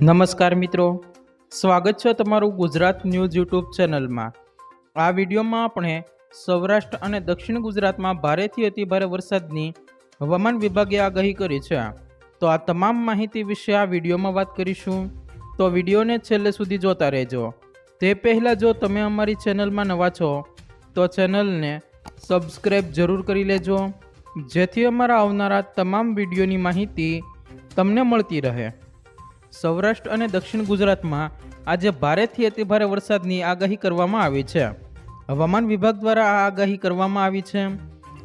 નમસ્કાર મિત્રો. સ્વાગત છે તમારું ગુજરાત ન્યૂઝ યુટ્યુબ ચેનલમાં. આ વિડીયોમાં આપણે સૌરાષ્ટ્ર અને દક્ષિણ ગુજરાતમાં ભારેથી અતિભારે વરસાદની હવામાન વિભાગે આગાહી કરી છે. તો આ તમામ માહિતી વિશે આ વિડીયોમાં વાત કરીશું. તો વિડીયોને છેલ્લે સુધી જોતા રહેજો. તે પહેલાં જો તમે અમારી ચેનલમાં નવા છો, તો ચેનલને સબસ્ક્રાઈબ જરૂર કરી લેજો, જેથી અમારા આવનારા તમામ વિડીયોની માહિતી તમને મળતી રહે. સૌરાષ્ટ્ર અને દક્ષિણ ગુજરાતમાં આજે ભારેથી અતિભારે વરસાદની આગાહી કરવામાં આવી છે. હવામાન વિભાગ દ્વારા આ આગાહી કરવામાં આવી છે.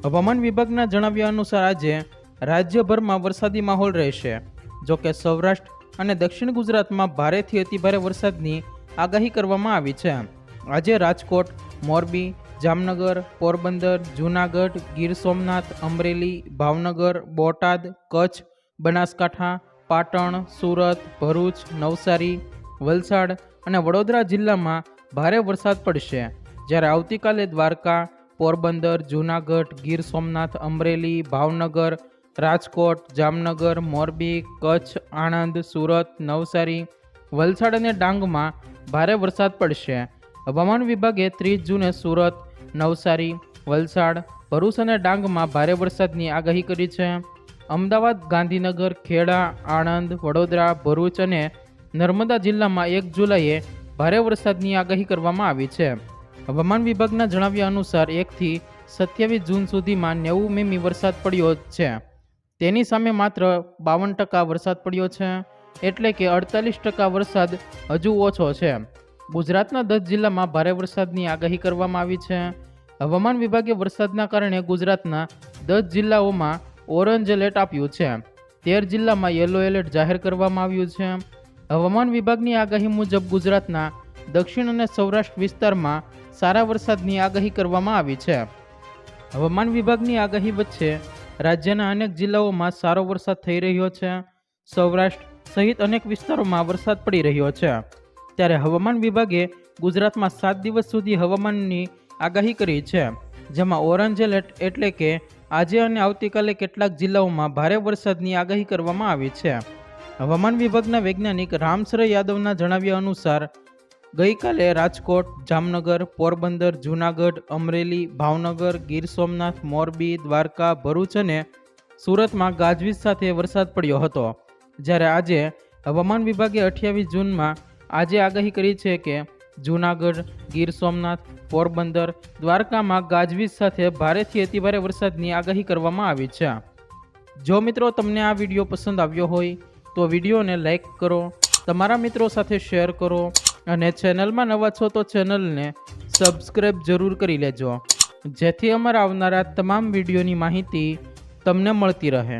હવામાન વિભાગના જણાવ્યા અનુસાર આજે રાજ્યભરમાં વરસાદી માહોલ રહેશે. જો કે સૌરાષ્ટ્ર અને દક્ષિણ ગુજરાતમાં ભારેથી અતિભારે વરસાદની આગાહી કરવામાં આવી છે. આજે રાજકોટ, મોરબી, જામનગર, પોરબંદર, જૂનાગઢ, ગીર સોમનાથ, અમરેલી, ભાવનગર, બોટાદ, કચ્છ, બનાસકાંઠા પાટણ, સુરત, ભરૂચ, નવસારી, વલસાડ અને વડોદરા જિલ્લામાં ભારે વરસાદ પડશે. જ્યારે આવતીકાલે દ્વારકા, પોરબંદર, જૂનાગઢ, ગીર સોમનાથ, અમરેલી, ભાવનગર, રાજકોટ, જામનગર, મોરબી, કચ્છ, આણંદ, સુરત, નવસારી, વલસાડ અને ડાંગમાં ભારે વરસાદ પડશે. હવામાન વિભાગે ત્રીસ જૂને સુરત, નવસારી, વલસાડ, ભરૂચ અને ડાંગમાં ભારે વરસાદની આગાહી કરી છે. અમદાવાદ, ગાંધીનગર, ખેડા, આણંદ, વડોદરા, ભરૂચ અને નર્મદા જિલ્લામાં એક જુલાઈએ ભારે વરસાદની આગાહી કરવામાં આવી છે. હવામાન વિભાગના જણાવ્યા અનુસાર એકથી સત્યાવીસ જૂન સુધીમાં નેવું મીમી વરસાદ પડ્યો છે. તેની સામે માત્ર બાવન ટકા વરસાદ પડ્યો છે, એટલે કે અડતાલીસ ટકા વરસાદ હજુ ઓછો છે. ગુજરાતના દસ જિલ્લામાં ભારે વરસાદની આગાહી કરવામાં આવી છે. હવામાન વિભાગે વરસાદના કારણે ગુજરાતના દસ જિલ્લાઓમાં ઓરેન્જ એલર્ટ આપ્યું છે. તેર જિલ્લામાં યલો એલર્ટ જાહેર કરવામાં આવ્યું છે. હવામાન વિભાગની આગાહી મુજબ ગુજરાતના દક્ષિણ અને સૌરાષ્ટ્ર વિસ્તારમાં સારા વરસાદની આગાહી કરવામાં આવી છે. હવામાન વિભાગની આગાહી વચ્ચે રાજ્યના અનેક જિલ્લાઓમાં સારો વરસાદ થઈ રહ્યો છે. સૌરાષ્ટ્ર સહિત અનેક વિસ્તારોમાં વરસાદ પડી રહ્યો છે. ત્યારે હવામાન વિભાગે ગુજરાતમાં સાત દિવસ સુધી હવામાનની આગાહી કરી છે. જેમાં ઓરેન્જ એલર્ટ એટલે કે આજે અને આવતીકાલે કેટલાક જિલ્લાઓમાં ભારે વરસાદની આગાહી કરવામાં આવી છે. હવામાન વિભાગના વૈજ્ઞાનિક રામસર યાદવના જણાવ્યા અનુસાર, ગઈકાલે રાજકોટ, જામનગર, પોરબંદર, જૂનાગઢ, અમરેલી, ભાવનગર, ગીર સોમનાથ, મોરબી, દ્વારકા, ભરૂચ અને સુરતમાં ગાજવીજ સાથે વરસાદ પડ્યો હતો. જ્યારે આજે હવામાન વિભાગે અઠ્યાવીસ જૂનમાં આજે આગાહી કરી છે કે, જૂનાગઢ, ગીર સોમનાથ પોરબંદર, દ્વારકામાં ગાજવીજ સાથે ભારેથી અતિભારે વરસાદની આગાહી કરવામાં આવી છે. જો મિત્રો તમને આ વીડિયો પસંદ આવ્યો હોય, તો વિડીયોને લાઇક કરો, તમારા મિત્રો સાથે શેર કરો અને ચેનલમાં નવા છો તો ચેનલને સબસ્ક્રાઈબ જરૂર કરી લેજો. જેથી અમારા આવનારા તમામ વિડીયોની માહિતી તમને મળતી રહે.